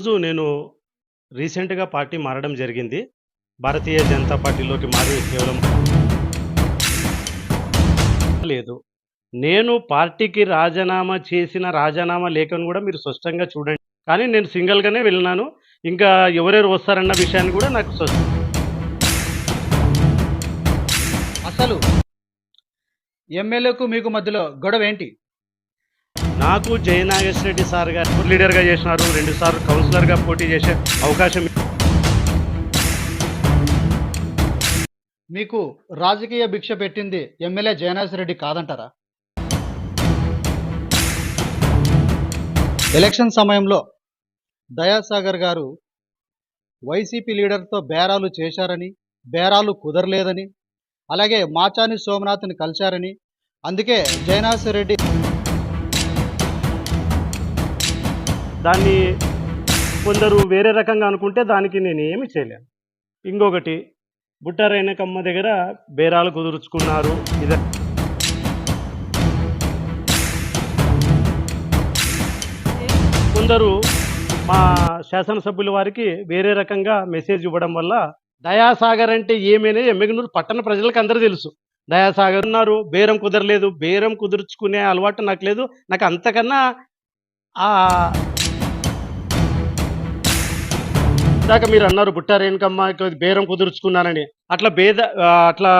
రోజు నేను రీసెంట్‌గా పార్టీ మారడం జరిగింది. భారతీయ జనతా పార్టీలోకి మారి కేవలం లేదు. నేను పార్టీకి రాజీనామా చేసిన రాజీనామా లేఖను కూడా మీరు స్పష్టంగా చూడండి. కానీ నేను సింగిల్‌గానే వెళ్ళినాను. ఇంకా ఎవరెవరు వస్తారన్న విషయాన్ని కూడా నాకు స్పష్టం అసలు ఎమ్మెల్యేకు మీకు మధ్యలో గొడవ ఏంటి నాకు జయనాగేశ్వర రెడ్డి సార్ గారు లీడర్‌గా చేసినారు. రెండుసార్లు కౌన్సిలర్‌గా పోటీ చేసే అవకాశం మీకు రాజకీయ భిక్ష పెట్టింది ఎమ్మెల్యే జయనాథ్ రెడ్డి కాదంటారా ఎలక్షన్ సమయంలో దయాసాగర్ గారు వైసీపీ లీడర్తో బేరాలు చేశారని బేరాలు కుదరలేదని అలాగే మాచాని సోమనాథ్ని కలిశారని అందుకే జయనాథ్ దాన్ని కొందరు వేరే రకంగా అనుకుంటే దానికి నేను ఏమి చేయలేను. ఇంకొకటి బుట్టారైన కమ్మ దగ్గర బేరాలు కుదుర్చుకున్నారు. ఇద కొందరు మా శాసనసభ్యుల వారికి వేరే రకంగా మెసేజ్ ఇవ్వడం వల్ల దయాసాగర్ అంటే ఏమైనా ఎమ్మెగనూరు పట్టణ ప్రజలకు అందరూ తెలుసు. దయాసాగర్ ఉన్నారు. బేరం కుదరలేదు. బేరం కుదుర్చుకునే అలవాటు నాకు లేదు. నాకు అంతకన్నా ఇందాక మీరన్నారు బుట్ట రేణుకమ్మకి బేరం కుదుర్చుకున్నానని. అట్లా బేద అట్లా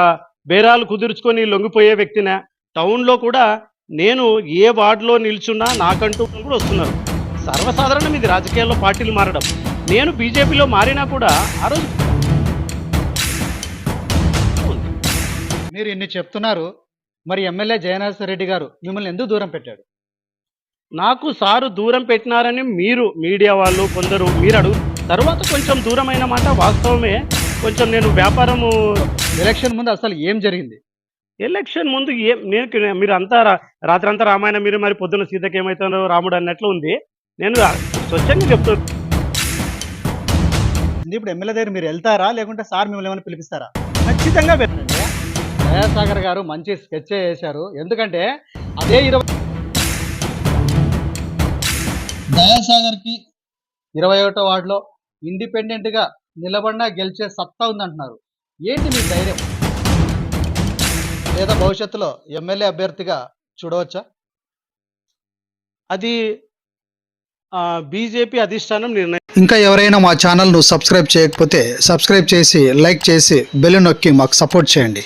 బేరాలు కుదుర్చుకొని లొంగిపోయే వ్యక్తినా? టౌన్‌లో కూడా నేను ఏ వార్డ్‌లో నిల్చున్నా నాకంటూ కూడా వస్తున్నారు. సర్వసాధారణం ఇది రాజకీయాల్లో పార్టీలు మారడం. నేను బీజేపీలో మారినా కూడా ఆ రోజు మీరు ఇన్ని చెప్తున్నారు మరి ఎమ్మెల్యే జయనాథ్ రెడ్డి గారు మిమ్మల్ని ఎందుకు దూరం పెట్టాడు నాకు సారు దూరం పెట్టినారని మీరు మీడియా వాళ్ళు కొందరు మీరు అడుగు తర్వాత కొంచెం దూరమైన మాట వాస్తవమే. కొంచెం నేను వ్యాపారము ఎలక్షన్ ముందు అసలు ఏం జరిగింది ఎలక్షన్ ముందు ఏం నేను మీరంతా రా రాత్రంతా రామాయణం మీరు మరి పొద్దున్న సీతకి ఏమైతారో రాముడు అన్నట్లు ఉంది. నేను స్వచ్ఛంగా చెప్తున్నా. ఇప్పుడు ఎమ్మెల్యే దగ్గర మీరు వెళ్తారా లేకుంటే సార్ మిమ్మల్ని ఏమైనా పిలిపిస్తారా ఖచ్చితంగా వెళ్తాను. దయాసాగర్ గారు మంచి స్కెచ్ చేశారు ఎందుకంటే అదే ఇరవై దయాసాగర్కి ఇరవై ఒకటో వార్డులో ఇండిపెండెంట్గా నిలబడినా గెలిచే సత్తా ఉందంటున్నారు. ఏంటి మీ ధైర్యం? లేదా భవిష్యత్తులో ఎమ్మెల్యే అభ్యర్థిగా చూడవచ్చా? అది బీజేపీ అధిష్టానం నిర్ణయం ఇంకా ఎవరైనా మా ఛానల్ను సబ్స్క్రైబ్ చేయకపోతే సబ్స్క్రైబ్ చేసి లైక్ చేసి బెల్ నొక్కి మాకు సపోర్ట్ చేయండి.